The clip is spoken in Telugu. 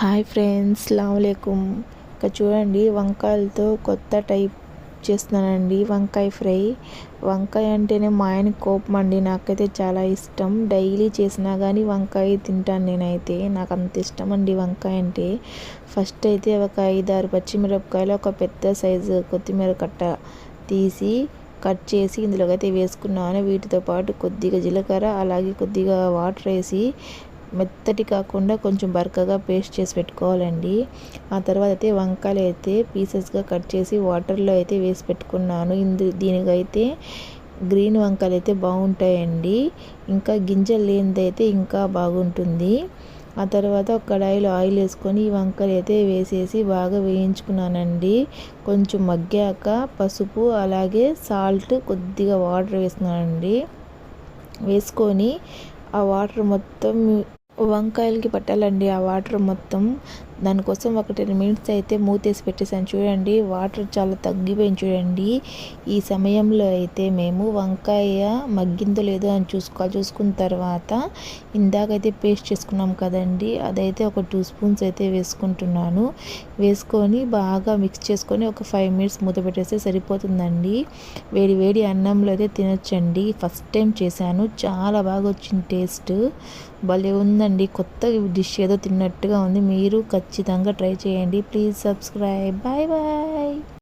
హాయ్ ఫ్రెండ్స్ లావలేకుం ఇక చూడండి వంకాయలతో కొత్త టైప్ చేస్తున్నానండి. వంకాయ ఫ్రై. వంకాయ అంటేనే మా ఆయన కోపం అండి. నాకైతే చాలా ఇష్టం. డైలీ చేసినా కానీ వంకాయ తింటాను నేనైతే. నాకు అంత ఇష్టం అండి వంకాయ అంటే. ఫస్ట్ అయితే ఒక ఐదారు పచ్చిమిరపకాయలు ఒక పెద్ద సైజు కొత్తిమీర కట్ట తీసి కట్ చేసి ఇందులోకి అయితే వేసుకున్నాను. వీటితో పాటు కొద్దిగా జీలకర్ర అలాగే కొద్దిగా వాటర్ వేసి మెత్తటి కాకుండా కొంచెం బరకగా పేస్ట్ చేసి పెట్టుకోవాలండి. ఆ తర్వాత అయితే వంకాయలు అయితే పీసెస్గా కట్ చేసి వాటర్లో అయితే వేసి పెట్టుకున్నాను. ఇందు దీనికైతే గ్రీన్ వంకాయలు అయితే బాగుంటాయండి. ఇంకా గింజలు లేనిదైతే ఇంకా బాగుంటుంది. ఆ తర్వాత ఒక కడాయిలో ఆయిల్ వేసుకొని ఈ వంకాయలు అయితే వేసేసి బాగా వేయించుకున్నానండి. కొంచెం మగ్గాక పసుపు అలాగే సాల్ట్ కొద్దిగా వాటర్ వేసుకున్నానండి వేసుకొని ఆ వాటర్ మొత్తం వంకాయలకి పట్టాలండి. ఆ వాటర్ మొత్తం దానికోసం ఒక టెన్ మినిట్స్ అయితే మూతేసి పెట్టేసాను చూడండి వాటర్ చాలా తగ్గిపోయింది చూడండి. ఈ సమయంలో అయితే మేము వంకాయ మగ్గిందో లేదో అని చూసుకోవాలి. చూసుకున్న తర్వాత ఇందాకైతే పేస్ట్ చేసుకున్నాం కదండి అదైతే ఒక టూ స్పూన్స్ అయితే వేసుకుంటున్నాను. వేసుకొని బాగా మిక్స్ చేసుకొని ఒక ఫైవ్ మినిట్స్ మూత పెట్టేస్తే సరిపోతుందండి. వేడి వేడి అన్నంలో అయితే తినొచ్చండి. ఫస్ట్ టైం చేశాను. చాలా బాగా వచ్చింది టేస్ట్. భలే ఉందండి. కొత్త డిష్ ఏదో తిన్నట్టుగా ఉంది. మీరు ఖచ్చితంగా ట్రై చేయండి. Please subscribe. Bye bye